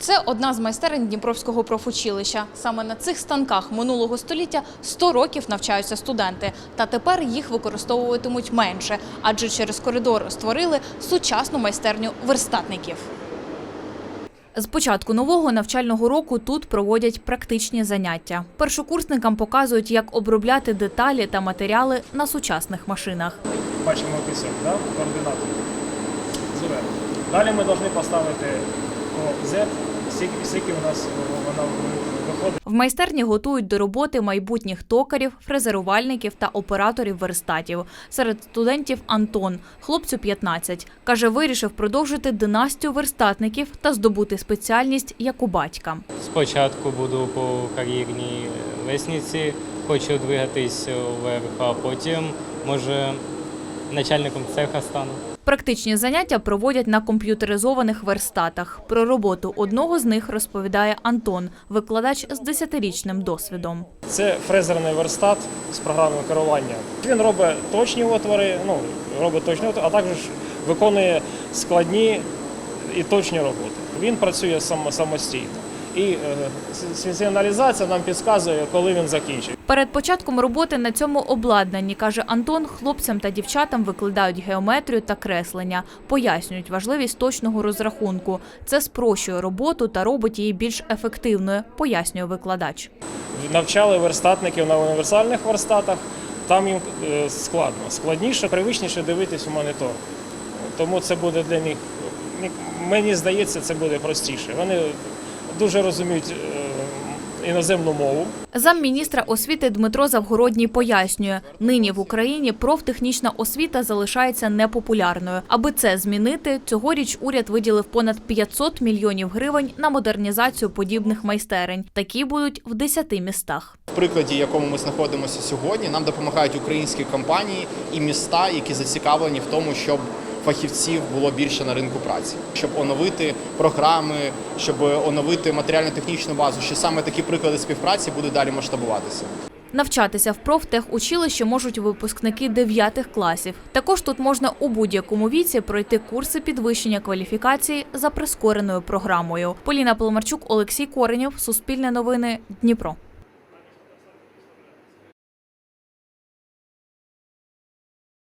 Це одна з майстерень Дніпровського профучилища. Саме на цих станках минулого століття 100 років навчаються студенти. Та тепер їх використовуватимуть менше, адже через коридор створили сучасну майстерню верстатників. З початку нового навчального року тут проводять практичні заняття. Першокурсникам показують, як обробляти деталі та матеріали на сучасних машинах. бачимо пісок, да? координати. Далі ми повинні поставити Z, скільки, у нас вона виходить. В майстерні готують до роботи майбутніх токарів, фрезерувальників та операторів верстатів. Серед студентів Антон, хлопцю 15. Каже, вирішив продовжити династію верстатників та здобути спеціальність як у батька. Спочатку буду по кар'єрній лестниці, хочу двигатись вверх, а потім, може, начальником цеха стану. Практичні заняття проводять на комп'ютеризованих верстатах. Про роботу одного з них розповідає Антон, викладач з 10-річним досвідом. Це фрезерний верстат з програмою керування. Він робить точні отвори, ну, робить точні отвори, а також виконує складні і точні роботи. Він працює само- самостійно. І е, сигналізація нам підказує, коли він закінчить. Перед початком роботи на цьому обладнанні, каже Антон, хлопцям та дівчатам викладають геометрію та креслення, пояснюють важливість точного розрахунку. Це спрощує роботу та робить її більш ефективною, пояснює викладач. Навчали верстатників на універсальних верстатах. Там їм е, складно, складніше, привичніше дивитись у монітор. Тому це буде для них, мені здається, це буде простіше. Вони дуже розуміють е, іноземну мову. Замміністра освіти Дмитро Завгородній пояснює, нині в Україні профтехнічна освіта залишається непопулярною. Аби це змінити, цьогоріч уряд виділив понад 500 мільйонів гривень на модернізацію подібних майстерень. Такі будуть в 10 містах. В прикладі, якому ми знаходимося сьогодні, нам допомагають українські компанії і міста, які зацікавлені в тому, щоб фахівців було більше на ринку праці, щоб оновити програми, щоб оновити матеріально-технічну базу. Що саме такі приклади співпраці будуть далі масштабуватися. Навчатися в профтехучилищі можуть випускники 9 класів. Також тут можна у будь-якому віці пройти курси підвищення кваліфікації за прискореною програмою. Поліна Поломарчук, Олексій Коренєв, Суспільне новини, Дніпро.